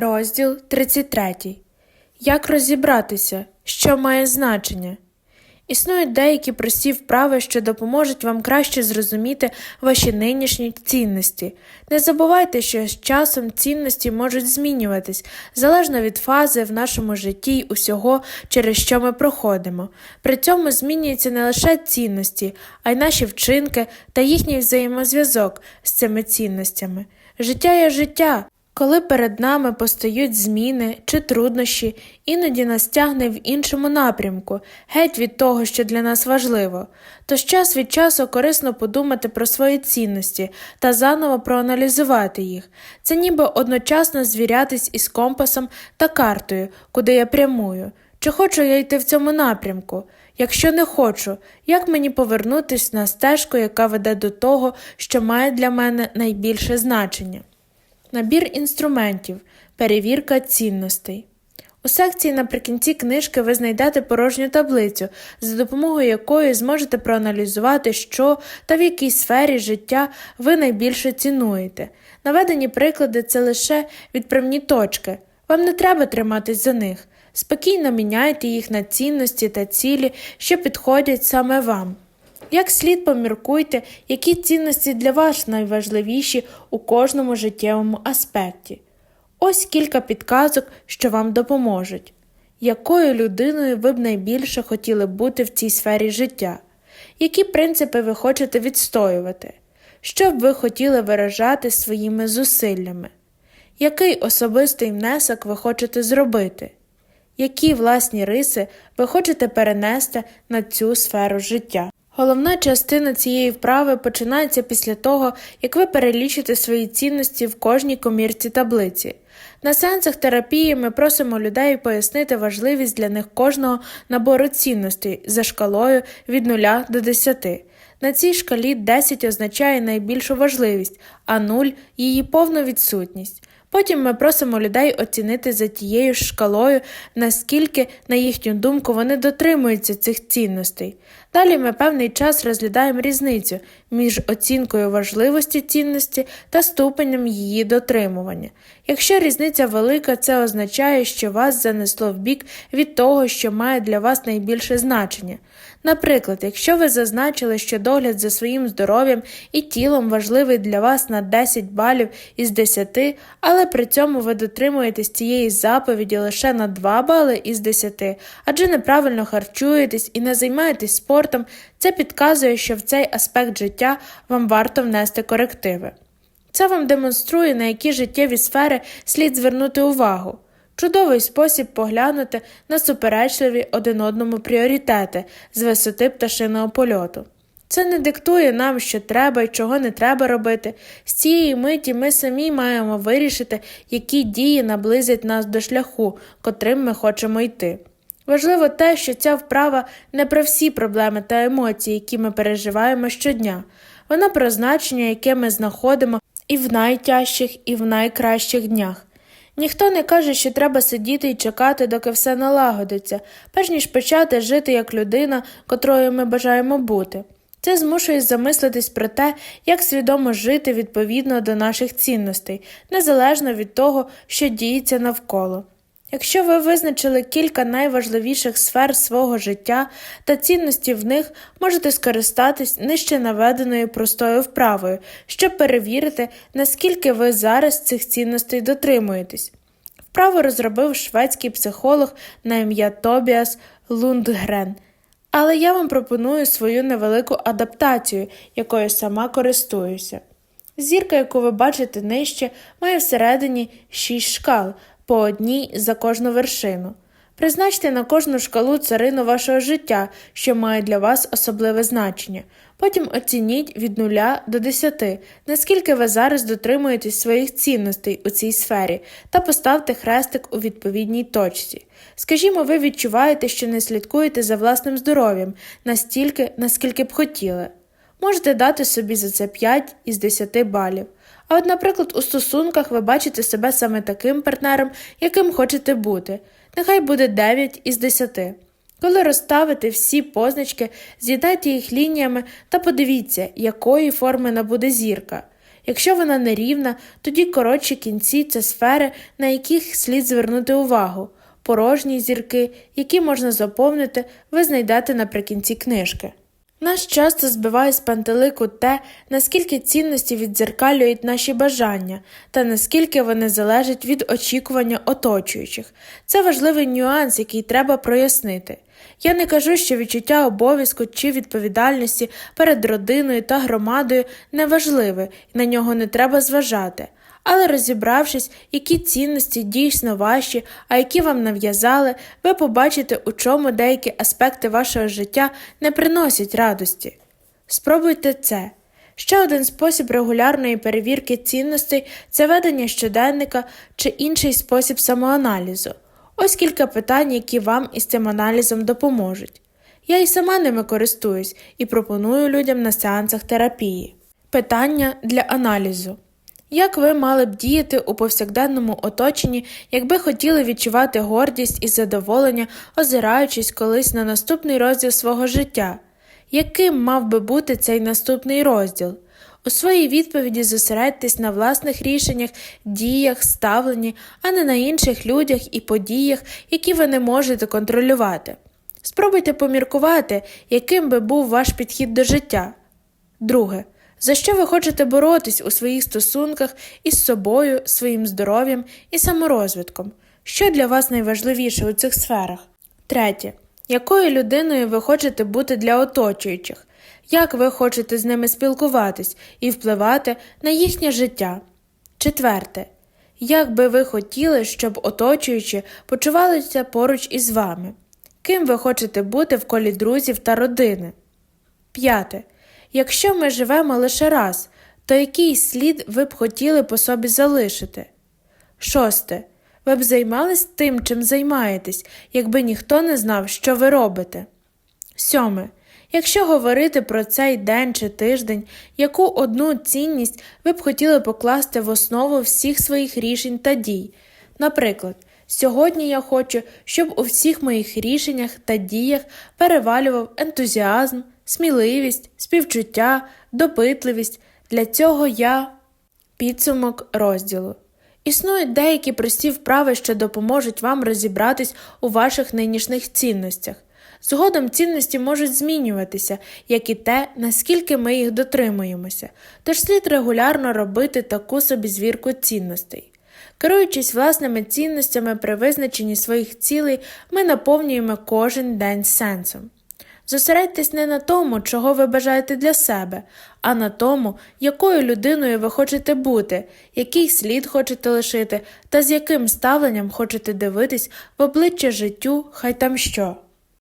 Розділ 33. Як розібратися, що має значення? Існують деякі прості вправи, що допоможуть вам краще зрозуміти ваші нинішні цінності. Не забувайте, що з часом цінності можуть змінюватись залежно від фази в нашому житті й усього, через що ми проходимо. При цьому змінюються не лише цінності, а й наші вчинки та їхній взаємозв'язок з цими цінностями. Життя є життя. Коли перед нами постають зміни чи труднощі, іноді нас тягне в іншому напрямку, геть від того, що для нас важливо, тож час від часу корисно подумати про свої цінності та заново проаналізувати їх. Це ніби одночасно звірятись із компасом та картою, куди я прямую. Чи хочу я йти в цьому напрямку? Якщо не хочу, як мені повернутися на стежку, яка веде до того, що має для мене найбільше значення? Набір інструментів, перевірка цінностей. У секції наприкінці книжки ви знайдете порожню таблицю, за допомогою якої зможете проаналізувати, що та в якій сфері життя ви найбільше цінуєте. Наведені приклади це лише відправні точки. Вам не треба триматись за них. Спокійно міняйте їх на цінності та цілі, що підходять саме вам. Як слід поміркуйте, які цінності для вас найважливіші у кожному життєвому аспекті. Ось кілька підказок, що вам допоможуть. Якою людиною ви б найбільше хотіли бути в цій сфері життя? Які принципи ви хочете відстоювати? Що б ви хотіли виражати своїми зусиллями? Який особистий внесок ви хочете зробити? Які власні риси ви хочете перенести на цю сферу життя? Головна частина цієї вправи починається після того, як ви перелічите свої цінності в кожній комірці таблиці. На сеансах терапії ми просимо людей пояснити важливість для них кожного набору цінностей за шкалою від 0 до 10. На цій шкалі 10 означає найбільшу важливість, а 0 – її повну відсутність. Потім ми просимо людей оцінити за тією шкалою, наскільки, на їхню думку, вони дотримуються цих цінностей. Далі ми певний час розглядаємо різницю між оцінкою важливості цінності та ступенем її дотримування. Якщо різниця велика, це означає, що вас занесло в бік від того, що має для вас найбільше значення. Наприклад, якщо ви зазначили, що догляд за своїм здоров'ям і тілом важливий для вас на 10 балів із 10, але при цьому ви дотримуєтесь цієї заповіді лише на 2 бали із 10, адже неправильно харчуєтесь і не займаєтесь спортом, це підказує, що в цей аспект життя вам варто внести корективи. Це вам демонструє, на які життєві сфери слід звернути увагу. Чудовий спосіб поглянути на суперечливі один одному пріоритети з висоти пташиного польоту. Це не диктує нам, що треба і чого не треба робити. З цієї миті ми самі маємо вирішити, які дії наблизять нас до шляху, котрим ми хочемо йти. Важливо те, що ця вправа не про всі проблеми та емоції, які ми переживаємо щодня, вона про значення, яке ми знаходимо і в найтяжчих, і в найкращих днях. Ніхто не каже, що треба сидіти і чекати, доки все налагодиться, перш ніж почати жити як людина, котрою ми бажаємо бути. Це змушує замислитись про те, як свідомо жити відповідно до наших цінностей, незалежно від того, що діється навколо. Якщо ви визначили кілька найважливіших сфер свого життя та цінності в них, можете скористатись нижче наведеною простою вправою, щоб перевірити, наскільки ви зараз цих цінностей дотримуєтесь. Вправу розробив шведський психолог на ім'я Тобіас Лундгрен. Але я вам пропоную свою невелику адаптацію, якою сама користуюся. Зірка, яку ви бачите нижче, має всередині шість шкал, по одній за кожну вершину. Призначте на кожну шкалу царину вашого життя, що має для вас особливе значення. Потім оцініть від 0 до 10, наскільки ви зараз дотримуєтесь своїх цінностей у цій сфері, та поставте хрестик у відповідній точці. Скажімо, ви відчуваєте, що не слідкуєте за власним здоров'ям настільки, наскільки б хотіли. Можете дати собі за це 5 із 10 балів. А от, наприклад, у стосунках ви бачите себе саме таким партнером, яким хочете бути. Нехай буде 9 із 10. Коли розставите всі позначки, з'єднайте їх лініями та подивіться, якої форми набуде зірка. Якщо вона нерівна, тоді коротші кінці це сфери, на яких слід звернути увагу. Порожні зірки, які можна заповнити, ви знайдете наприкінці книжки. Нас часто збиває з пантелику те, наскільки цінності віддзеркалюють наші бажання та наскільки вони залежать від очікування оточуючих. Це важливий нюанс, який треба прояснити. Я не кажу, що відчуття обов'язку чи відповідальності перед родиною та громадою неважливе і на нього не треба зважати. Але розібравшись, які цінності дійсно ваші, а які вам нав'язали, ви побачите, у чому деякі аспекти вашого життя не приносять радості. Спробуйте це. Ще один спосіб регулярної перевірки цінностей це ведення щоденника чи інший спосіб самоаналізу. Ось кілька питань, які вам із цим аналізом допоможуть. Я і сама ними користуюсь і пропоную людям на сеансах терапії. Питання для аналізу. Як ви мали б діяти у повсякденному оточенні, якби хотіли відчувати гордість і задоволення, озираючись колись на наступний розділ свого життя? Яким мав би бути цей наступний розділ? У своїй відповіді зосередьтесь на власних рішеннях, діях, ставленні, а не на інших людях і подіях, які ви не можете контролювати. Спробуйте поміркувати, яким би був ваш підхід до життя. Друге. За що ви хочете боротись у своїх стосунках із собою, своїм здоров'ям і саморозвитком? Що для вас найважливіше у цих сферах? Третє. Якою людиною ви хочете бути для оточуючих? Як ви хочете з ними спілкуватись і впливати на їхнє життя? Четверте. Як би ви хотіли, щоб оточуючі почувалися поруч із вами? Ким ви хочете бути в колі друзів та родини? П'яте. Якщо ми живемо лише раз, то який слід ви б хотіли по собі залишити? Шосте. Ви б займались тим, чим займаєтесь, якби ніхто не знав, що ви робите. Сьоме. Якщо говорити про цей день чи тиждень, яку одну цінність ви б хотіли покласти в основу всіх своїх рішень та дій? Наприклад, сьогодні я хочу, щоб у всіх моїх рішеннях та діях перевалював ентузіазм, сміливість, співчуття, допитливість. Для цього я підсумок розділу. Існують деякі прості вправи, що допоможуть вам розібратись у ваших нинішніх цінностях. Згодом цінності можуть змінюватися, як і те, наскільки ми їх дотримуємося, тож слід регулярно робити таку собі звірку цінностей. Керуючись власними цінностями при визначенні своїх цілей, ми наповнюємо кожен день сенсом. Зосередьтесь не на тому, чого ви бажаєте для себе, а на тому, якою людиною ви хочете бути, який слід хочете лишити та з яким ставленням хочете дивитись в обличчя життю, хай там що.